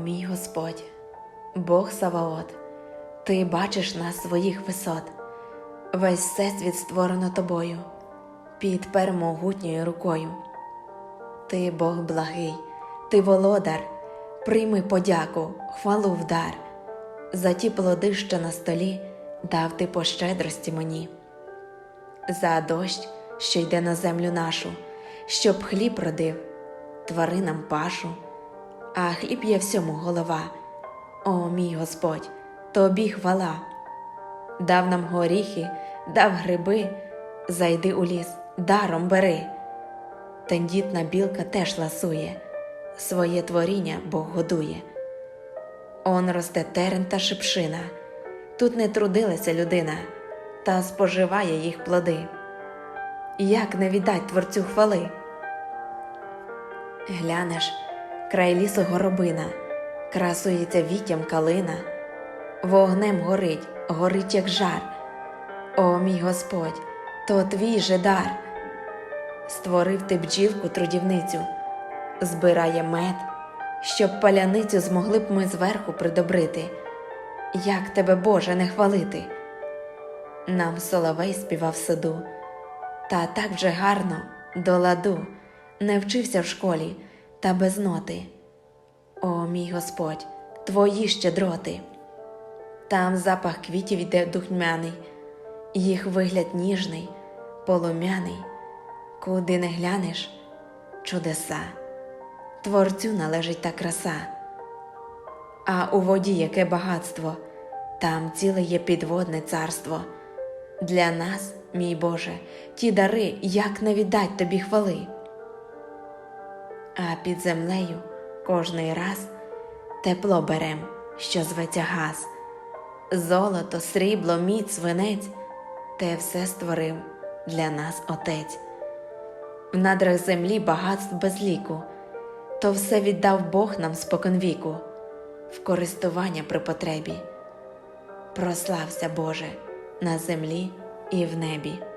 мій Господь, Бог Саваот, Ти бачиш нас своїх висот, весь всесвіт створено тобою, під пермогутньою рукою. Ти Бог благий, ти володар, прийми подяку, хвалу в дар, за ті плоди, що на столі дав ти по щедрості мені, за дощ, що йде на землю нашу, щоб хліб родив, тваринам пашу, а хліб є всьому голова. О, мій Господь, тобі хвала. Дав нам горіхи, дав гриби, зайди у ліс, даром бери. Тендітна білка теж ласує, своє творіння Бог годує. Он росте терен та шипшина, тут не трудилася людина, та споживає їх плоди. Як не віддать творцю хвали? Глянеш, край лісу горобина, красується віттям калина, вогнем горить, горить, як жар. О, мій Господь, то твій же дар. Створив ти бджілку трудівницю, збирає мед, щоб паляницю змогли б ми зверху придобрити. Як тебе, Боже, не хвалити? Нам соловей співав саду, та так вже гарно до ладу не вчився в школі та без ноти. О, мій Господь, твої щедроти. Там запах квітів іде духмяний, їх вигляд ніжний, полум'яний, куди не глянеш чудеса, творцю належить та краса. А у воді яке багатство, там ціле є підводне царство. Для нас, мій Боже, ті дари, як не віддать тобі хвали. А під землею кожний раз тепло берем, що зветься газ. Золото, срібло, мідь, свинець те все створив для нас Отець. В надрах землі багатств без ліку, то все віддав Бог нам споконвіку, в користування при потребі. Прослався Боже на землі і в небі.